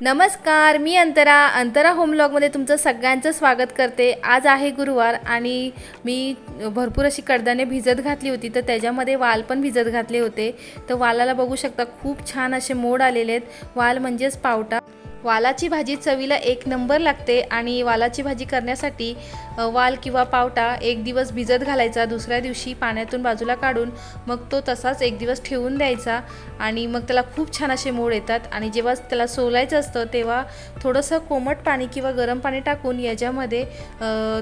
नमस्कार मी अंतरा. अंतरा होमलॉगमध्ये तुमचं सगळ्यांचं स्वागत करते. आज आहे गुरुवार आणि मी भरपूर अशी कडदाने भिजत घातली होती तर त्याच्यामध्ये वाल पण भिजत घातले होते. तर वालाला बघू शकता खूप छान असे मोड आलेले आहेत. वाल म्हणजेच पावटा वालाची भाजी चवीला एक नंबर लागते आणि वालाची भाजी करण्यासाठी वाल किंवा पावटा एक दिवस भिजत घालायचा दुसऱ्या दिवशी पाण्यातून बाजूला काढून मग तो तसाच एक दिवस ठेवून द्यायचा आणि मग त्याला खूप छान असे मोड येतात आणि जेव्हा त्याला सोलायचं असतं तेव्हा थोडंसं कोमट पाणी किंवा गरम पाणी टाकून याच्यामध्ये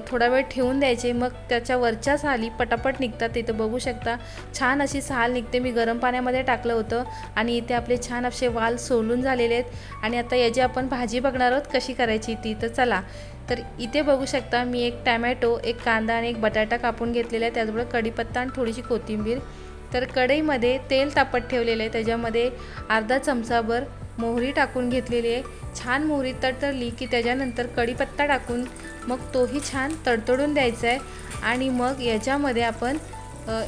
थोडा वेळ ठेवून द्यायचे. मग त्याच्या वरच्या साली पटापट निघतात तिथं बघू शकता छान अशी साल निघते. मी गरम पाण्यामध्ये टाकलं होतं आणि इथे आपले छान असे वाल सोलून झालेले आहेत आणि आता याचे आपण आपण भाजी बघणार आहोत कशी करायची ती तर चला. तर इथे बघू शकता मी एक टॅमॅटो एक कांदा आणि एक बटाटा कापून घेतलेला आहे. त्याचबरोबर कढीपत्ता आणि थोडीशी कोथिंबीर. तर कढईमध्ये तेल तापत ठेवलेलं आहे. त्याच्यामध्ये अर्धा चमचाभर मोहरी टाकून घेतलेली आहे. छान मोहरी तडतडली की त्याच्यानंतर कढीपत्ता टाकून मग तोही छान तडतडून द्यायचा आहे. आणि मग याच्यामध्ये आपण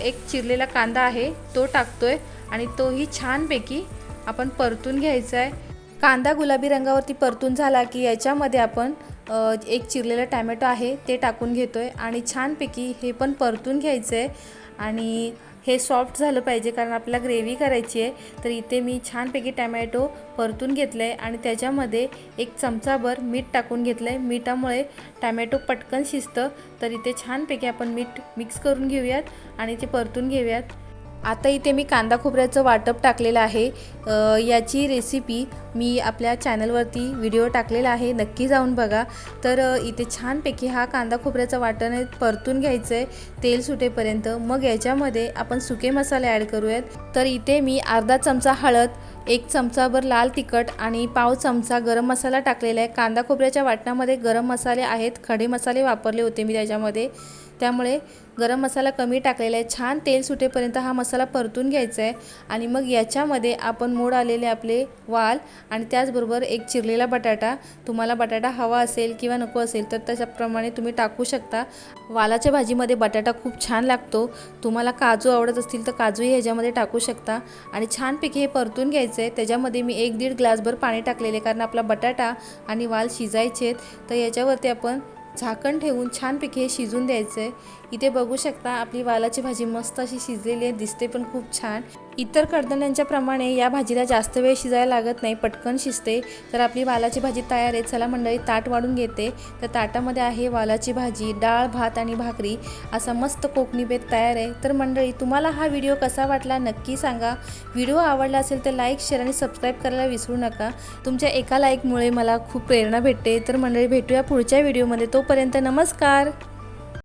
एक चिरलेला कांदा आहे तो टाकतो आहे आणि तोही छानपैकी आपण परतून घ्यायचा आहे. कांदा गुलाबी रंगावरती परतून झाला की याच्यामध्ये आपण एक चिरलेलं टॅमॅटो आहे ते टाकून घेतो आहे आणि छानपैकी हे पण परतून घ्यायचं आहे आणि हे सॉफ्ट झालं पाहिजे कारण आपल्याला ग्रेव्ही करायची आहे. तर इथे मी छानपैकी टॅमॅटो परतून घेतलं आहे आणि त्याच्यामध्ये एक चमचाभर मीठ टाकून घेतलं आहे मिठामुळे टॅमॅटो पटकन शिजतं. तर इथे छानपैकी आपण मीठ मिक्स करून घेऊयात आणि ते परतून घेऊयात. आता इथे मी कांदा खोबऱ्याचं वाटप टाकलेलं आहे. याची रेसिपी मी आपल्या चॅनलवरती व्हिडिओ टाकलेला आहे. नक्की जाऊन बघा. तर इथे छानपैकी हा कांदा खोबऱ्याचं वाटण आहे परतून घ्यायचं आहे तेल सुटेपर्यंत. मग याच्यामध्ये आपण सुके मसाले ॲड करूयात. तर इथे मी अर्धा चमचा हळद एक चमचाभर लाल तिखट आणि पाव चमचा गरम मसाला टाकलेला आहे. कांदा खोबऱ्याच्या वाटणामध्ये गरम मसाले आहेत. खडे मसाले वापरले होते मी त्याच्यामध्ये. त्यामुळे गरम मसाला कमी टाकलेला आहे. छान तेल सुटेपर्यंत हा मसाला परतून घ्यायचा आहे. आणि मग याच्यामध्ये आपण मोड आलेले आपले वाल आणि त्याचबरोबर एक चिरलेला बटाटा. तुम्हाला बटाटा हवा असेल किंवा नको असेल तर त्याच्याप्रमाणे तुम्ही टाकू शकता. वालाच्या भाजीमध्ये बटाटा खूप छान लागतो. तुम्हाला काजू आवडत असतील तर काजूही ह्याच्यामध्ये टाकू शकता. आणि छानपैकी हे परतून घ्यायचं आहे त्याच्यामध्ये मी एक दीड ग्लासभर पाणी टाकलेले कारण आपला बटाटा आणि वाल शिजायचे आहेत. तर याच्यावरती आपण झाकण ठेवून छानपैकी हे शिजून द्यायचं आहे. इथे बघू शकता आपली वालाची भाजी मस्त अशी शिजलेली आहे दिसते पण खूप छान. इतर कडधान्यांच्या प्रमाणे या भाजीला जास्त वेळ शिजायला लागत नाही पटकन शिजते. तर आपली वालाची भाजी तयार आहे. चला मंडळी ताट वाढून घेते. तर ताटामध्ये आहे वालाची भाजी डाळ भात आणि भाकरी. असा मस्त कोकणी बेत तयार आहे. तर मंडळी तुम्हाला हा व्हिडिओ कसा वाटला नक्की सांगा. व्हिडिओ आवडला असेल तर लाईक शेअर आणि सबस्क्राईब करायला विसरू नका. तुमच्या एका लाईकमुळे मला खूप प्रेरणा भेटते. तर मंडळी भेटूया पुढच्या व्हिडिओमध्ये. तोपर्यंत नमस्कार.